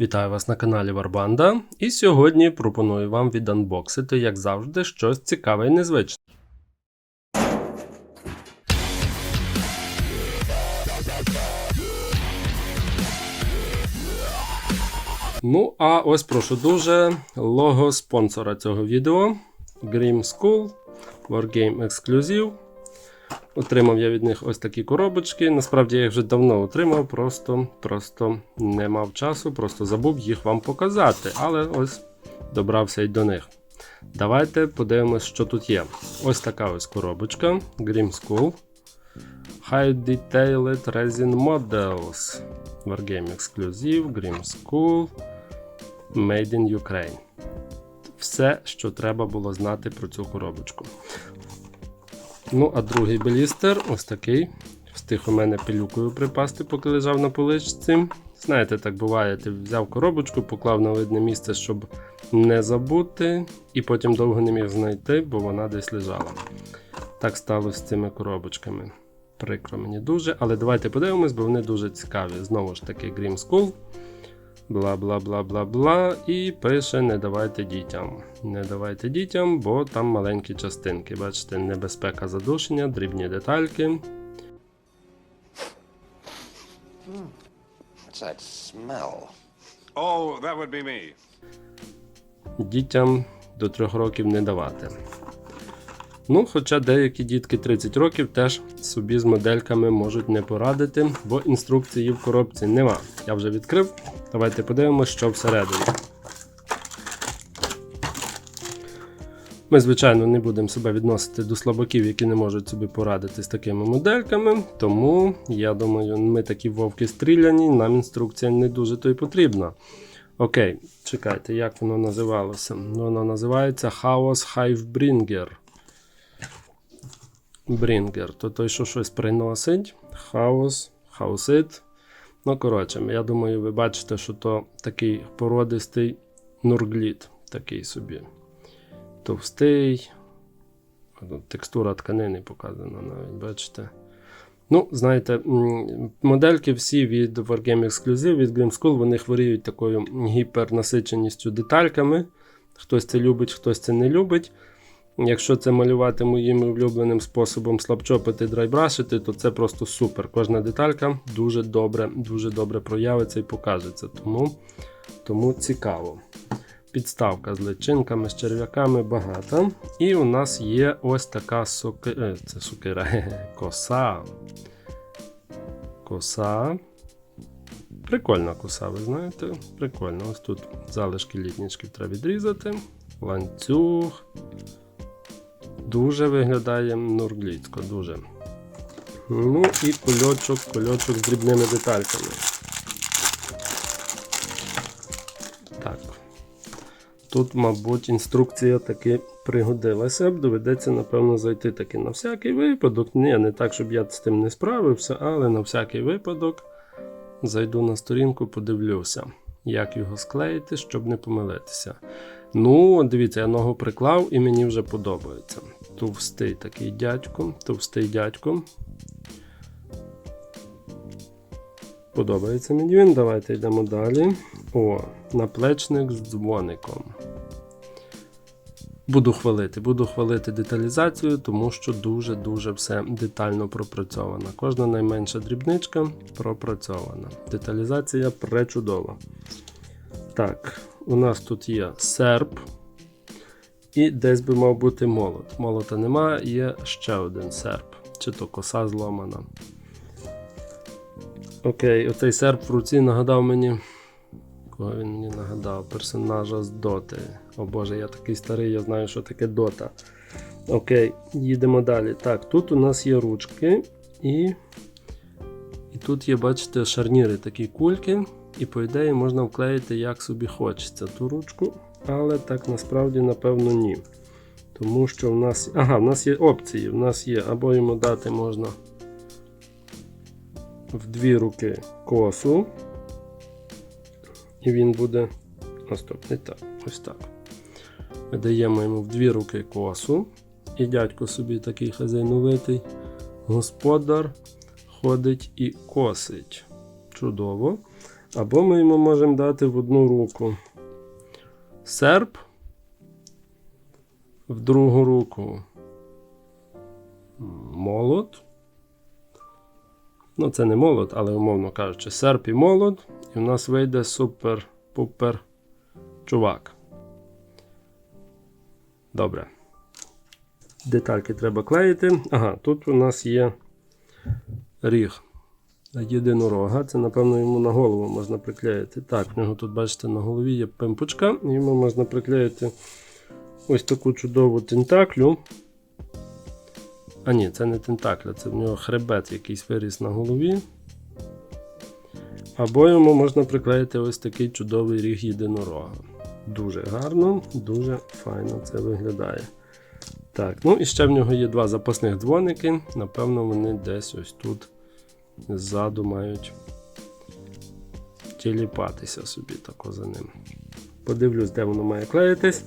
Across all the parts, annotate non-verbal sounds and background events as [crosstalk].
Вітаю вас на каналі Варбанда. І сьогодні пропоную вам віданбоксити, як завжди, щось цікаве і незвичне. Ну, а ось прошу дуже лого спонсора цього відео Grim School Wargame Exclusive. Отримав я від них ось такі коробочки. Насправді я їх вже давно отримав, просто, просто не мав часу, просто забув їх вам показати. Але ось добрався й до них. Давайте подивимось, що тут є. Ось така ось коробочка Grim School. High Detailed Resin Models. Wargame Exclusive, Grim School. Made in Ukraine. Все, що треба було знати про цю коробочку. Ну, а другий блістер ось такий. Встиг у мене пилюкою припасти, поки лежав на поличці. Знаєте, так буває, ти взяв коробочку, поклав на видне місце, щоб не забути, і потім довго не міг знайти, бо вона десь лежала. Так сталося з цими коробочками. Прикро мені дуже, але давайте подивимось, бо вони дуже цікаві. Знову ж таки, Grim School. Бла бла бла бла бла. І пише: не давайте дітям. Не давайте дітям, бо там маленькі частинки. Бачите, небезпека задушення, дрібні детальки. What's that smell? Oh, that would be me. Дітям до 3 років не давати. Ну, хоча деякі дітки 30 років теж собі з модельками можуть не порадити, бо інструкції в коробці нема. Я вже відкрив. Давайте подивимося, що всередині. Ми, звичайно, не будемо себе відносити до слабаків, які не можуть собі порадити з такими модельками. Тому, я думаю, ми такі вовки стріляні, нам інструкція не дуже то й потрібна. Окей, чекайте, як воно називалося? Воно називається Chaos Hivebringer. Брінгер, то той, що щось приносить. Хаос, хаусит. Ну, коротше, я думаю, ви бачите, що то такий породистий нургліт, такий собі. Товстий. Текстура тканини показана навіть, бачите. Ну, знаєте, модельки всі від Wargame Exclusive, від Grim School, вони хворіють такою гіпернасиченістю детальками. Хтось це любить, хтось це не любить. Якщо це малювати моїм улюбленим способом слабчопити, драйбрашити, то це просто супер. Кожна деталька дуже добре, дуже добре проявиться і покажеться. Тому, тому цікаво. Підставка з личинками, з черв'яками багата. І у нас є ось така соки... е, це сокира, [laughs] коса. Коса. Прикольна коса, ви знаєте? Прикольно. Ось тут залишки літнічків треба відрізати. Ланцюг. Дуже виглядає нургліцько, дуже. Ну і кульочок, кульочок з дрібними детальками. Так. Тут, мабуть, інструкція таки пригодилася. б. Доведеться, напевно, зайти таки на всякий випадок. Ні, не так, щоб я з тим не справився, але на всякий випадок зайду на сторінку, подивлюся, як його склеїти, щоб не помилитися. Ну, дивіться, я ногу приклав і мені вже подобається. Товстий такий дядько, товстий дядько. Подобається мені він. Давайте йдемо далі. О, наплечник з дзвоником. Буду хвалити, буду хвалити деталізацію, тому що дуже-дуже все детально пропрацьовано. Кожна найменша дрібничка пропрацьована. Деталізація пречудова. Так, у нас тут є серп. І десь би мав бути молот. Молота немає, є ще один серп. Чи то коса зломана. Окей, оцей серп в руці нагадав мені. Кого він мені нагадав? Персонажа з Доти. О Боже, я такий старий, я знаю, що таке Дота. Окей, їдемо далі. Так, тут у нас є ручки і. І тут є, бачите, шарніри такі кульки. І, по ідеї, можна вклеїти як собі хочеться ту ручку. Але так насправді, напевно, ні. Тому що в нас. Ага, в нас є опції. В нас є або йому дати можна в дві руки косу. І він буде. Не так. Ось так. Ми даємо йому в дві руки косу. І дядько собі такий хазяйновитий господар ходить і косить. Чудово. Або ми йому можемо дати в одну руку серп, в другу руку молот. Ну, це не молот, але умовно кажучи, серп і молот. І в нас вийде супер-пупер чувак. Добре. Детальки треба клеїти. Ага, тут у нас є ріг єдинорога. Це, напевно, йому на голову можна приклеїти. Так, в нього тут, бачите, на голові є пимпочка, йому можна приклеїти ось таку чудову тентаклю. А ні, це не тентакля, це в нього хребет якийсь виріс на голові. Або йому можна приклеїти ось такий чудовий ріг єдинорога. Дуже гарно, дуже файно це виглядає. Так, ну і ще в нього є два запасних дзвоники. Напевно, вони десь ось тут ззаду мають тіліпатися собі тако за ним. Подивлюсь, де воно має клеїтись.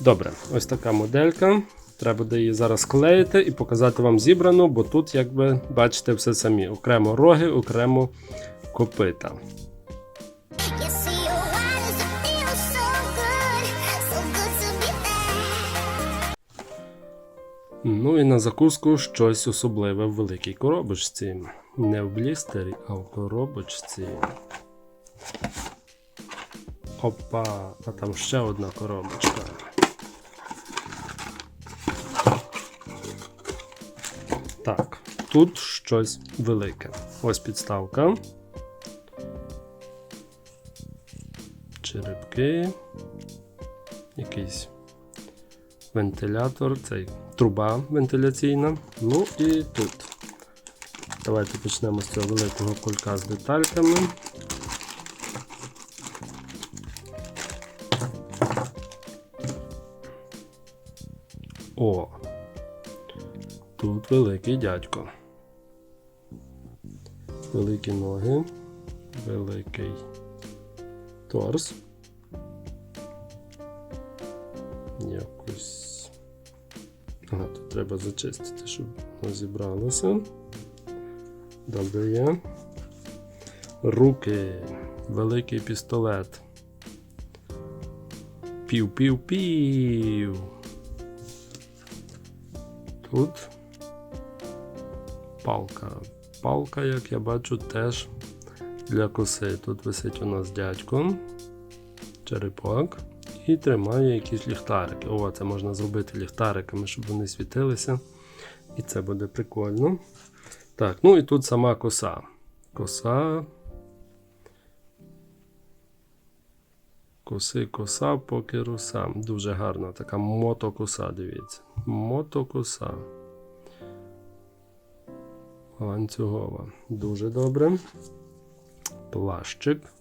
Добре, ось така моделька. Треба буде її зараз клеїти і показати вам зібрану, бо тут, як ви бачите, все самі. Окремо роги, окремо копита. Ну і на закуску щось особливе в великій коробочці. Не в блістері, а в коробочці. Опа, а там ще одна коробочка. Так, тут щось велике. Ось підставка. Черепки. Якийсь вентилятор, цей труба вентиляційна. Ну і тут. Давайте почнемо з цього великого кулька з детальками. О! Тут великий дядько. Великі ноги, великий торс. Треба зачистити, щоб воно зібралося. Добре є. Руки. Великий пістолет. Пів-пів-пів. Тут палка. Палка, як я бачу, теж для коси. Тут висить у нас дядько, черепок і тримає якісь ліхтарики. О, це можна зробити ліхтариками, щоб вони світилися. І це буде прикольно. Так, ну і тут сама коса. Коса. Коси, коса, поки руса. Дуже гарна така мотокоса, дивіться. Мотокоса. Ланцюгова. Дуже добре. Плащик.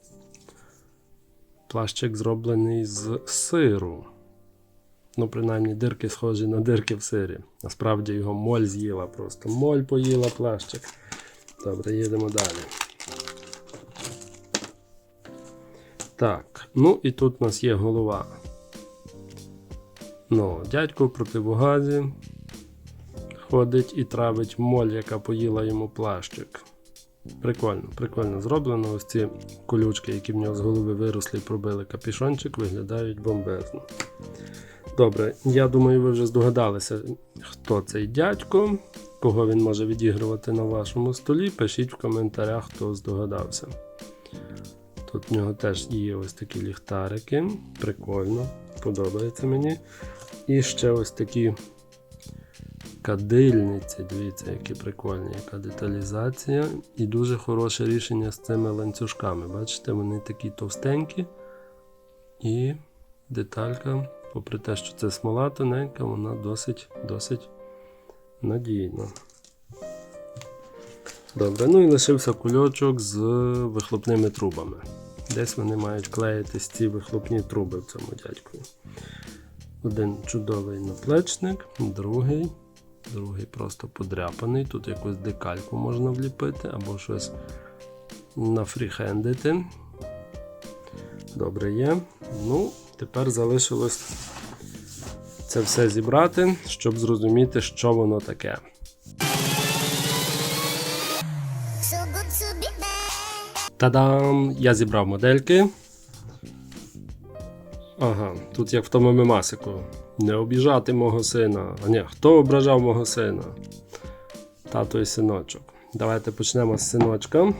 Плащик зроблений з сиру. Ну, принаймні, дирки схожі на дирки в сирі. Насправді його моль з'їла просто. Моль поїла плащик. Добре, їдемо далі. Так, ну і тут у нас є голова. Ну, дядько в противогазі ходить і травить моль, яка поїла йому плащик. Прикольно, прикольно зроблено. Ось ці колючки, які в нього з голови виросли і пробили капішончик, виглядають бомбезно. Добре, я думаю, ви вже здогадалися, хто цей дядько, кого він може відігрувати на вашому столі. Пишіть в коментарях, хто здогадався. Тут в нього теж є ось такі ліхтарики. Прикольно, подобається мені. І ще ось такі кадильниці. Дивіться, які прикольні, яка деталізація. І дуже хороше рішення з цими ланцюжками. Бачите, вони такі товстенькі. І деталька, попри те, що це смола тоненька, вона досить, досить надійна. Добре, ну і лишився кульочок з вихлопними трубами. Десь вони мають клеїтись ці вихлопні труби в цьому дядьку. Один чудовий наплечник, другий. Другий просто подряпаний. Тут якусь декальку можна вліпити або щось нафріхендити. Добре є. Ну, тепер залишилось це все зібрати, щоб зрозуміти, що воно таке. Та-дам! Я зібрав модельки. Ага, тут як в тому мемасику. Не обіжати мого сина. А ні, хто ображав мого сина? Тато і синочок. Давайте почнемо з синочка.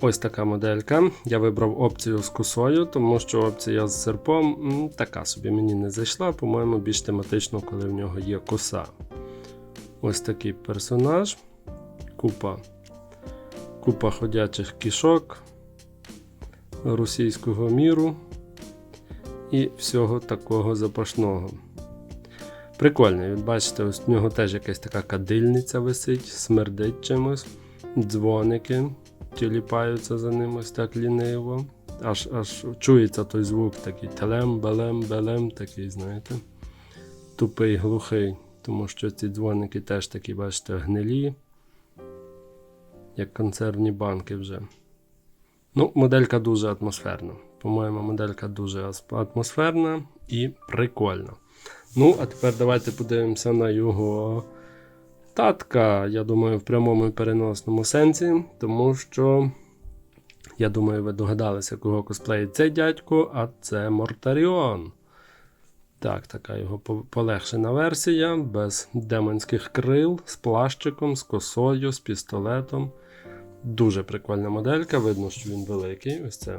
Ось така моделька. Я вибрав опцію з косою, тому що опція з серпом така собі мені не зайшла, по-моєму, більш тематично, коли в нього є коса. Ось такий персонаж. Купа, купа ходячих кішок російського міру і всього такого запашного. Прикольний, от бачите, ось в нього теж якась така кадильниця висить, смердить чимось, дзвоники тіліпаються за ним ось так ліниво. Аж аж чується той звук такий телем, белем, белем, такий, знаєте, тупий, глухий, тому що ці дзвоники теж такі, бачите, гнилі, як консервні банки вже. Ну, моделька дуже атмосферна. По-моєму, моделька дуже атмосферна і прикольна. Ну, а тепер давайте подивимося на його татка, я думаю, в прямому і переносному сенсі, тому що, я думаю, ви догадалися, кого косплеїть цей дядько, а це Мортаріон. Так, така його полегшена версія, без демонських крил, з плащиком, з косою, з пістолетом. Дуже прикольна моделька, видно, що він великий. Ось це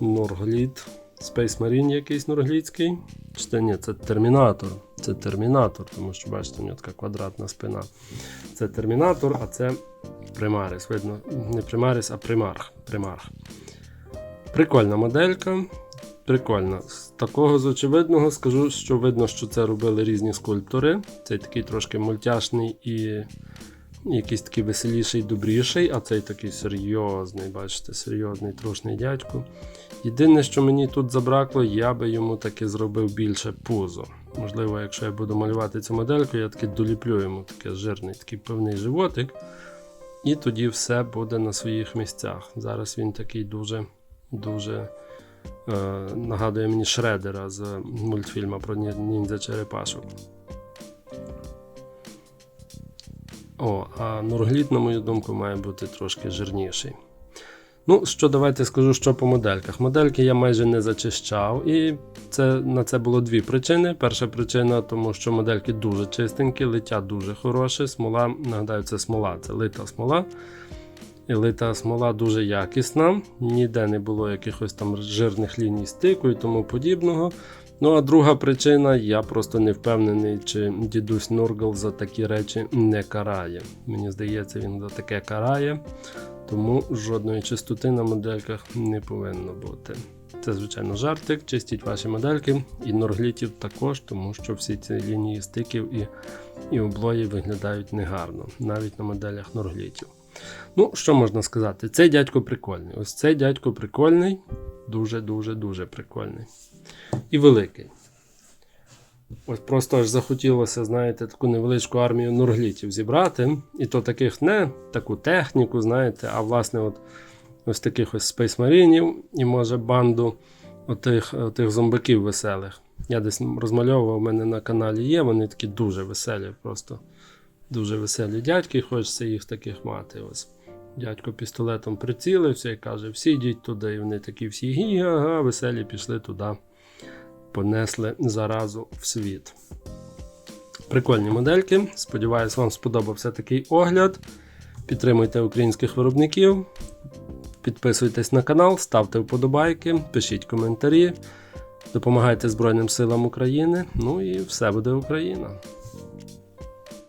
Норгліт. Space Marine якийсь норглітський. Чи це ні, це термінатор. Це термінатор, тому що бачите, у нього така квадратна спина. Це термінатор, а це примарис. Видно, не примарис, а примарх. примарх. Прикольна моделька. Прикольна. З такого з очевидного скажу, що видно, що це робили різні скульптори. Цей такий трошки мультяшний і якийсь такий веселіший, добріший, а цей такий серйозний, бачите, серйозний трошний дядько. Єдине, що мені тут забракло, я би йому таки зробив більше пузо. Можливо, якщо я буду малювати цю модельку, я таки доліплю йому таке жирний, такий певний животик. І тоді все буде на своїх місцях. Зараз він такий дуже, дуже е, нагадує мені Шредера з мультфільму про ніндзя черепашок. О, а Нургліт, на мою думку, має бути трошки жирніший. Ну, що давайте скажу, що по модельках. Модельки я майже не зачищав, і це, на це було дві причини. Перша причина, тому що модельки дуже чистенькі, лиття дуже хороше. Смола, нагадаю, це смола, це лита смола. І лита смола дуже якісна, ніде не було якихось там жирних ліній стику і тому подібного. Ну а друга причина, я просто не впевнений, чи дідусь Нургл за такі речі не карає. Мені здається, він за таке карає, тому жодної чистоти на модельках не повинно бути. Це, звичайно, жартик, чистіть ваші модельки і норглітів також, тому що всі ці лінії стиків і, і облої виглядають негарно, навіть на моделях норглітів. Ну, що можна сказати? Цей дядько прикольний. Ось цей дядько прикольний, дуже-дуже дуже прикольний. І великий. Ось просто аж захотілося, знаєте, таку невеличку армію нурглітів зібрати. І то таких не таку техніку, знаєте, а власне, от ось таких ось спейсмарінів і може банду отих, отих зомбаків веселих. Я десь розмальовував, у мене на каналі є, вони такі дуже веселі, просто дуже веселі дядьки, хочеться їх таких мати. Ось. Дядько пістолетом прицілився і каже: всі йдіть туди. І вони такі всі гі-га-га, веселі пішли туди, понесли заразу в світ. Прикольні модельки. Сподіваюсь, вам сподобався такий огляд. Підтримуйте українських виробників. Підписуйтесь на канал, ставте вподобайки, пишіть коментарі, допомагайте Збройним силам України. Ну і все буде Україна!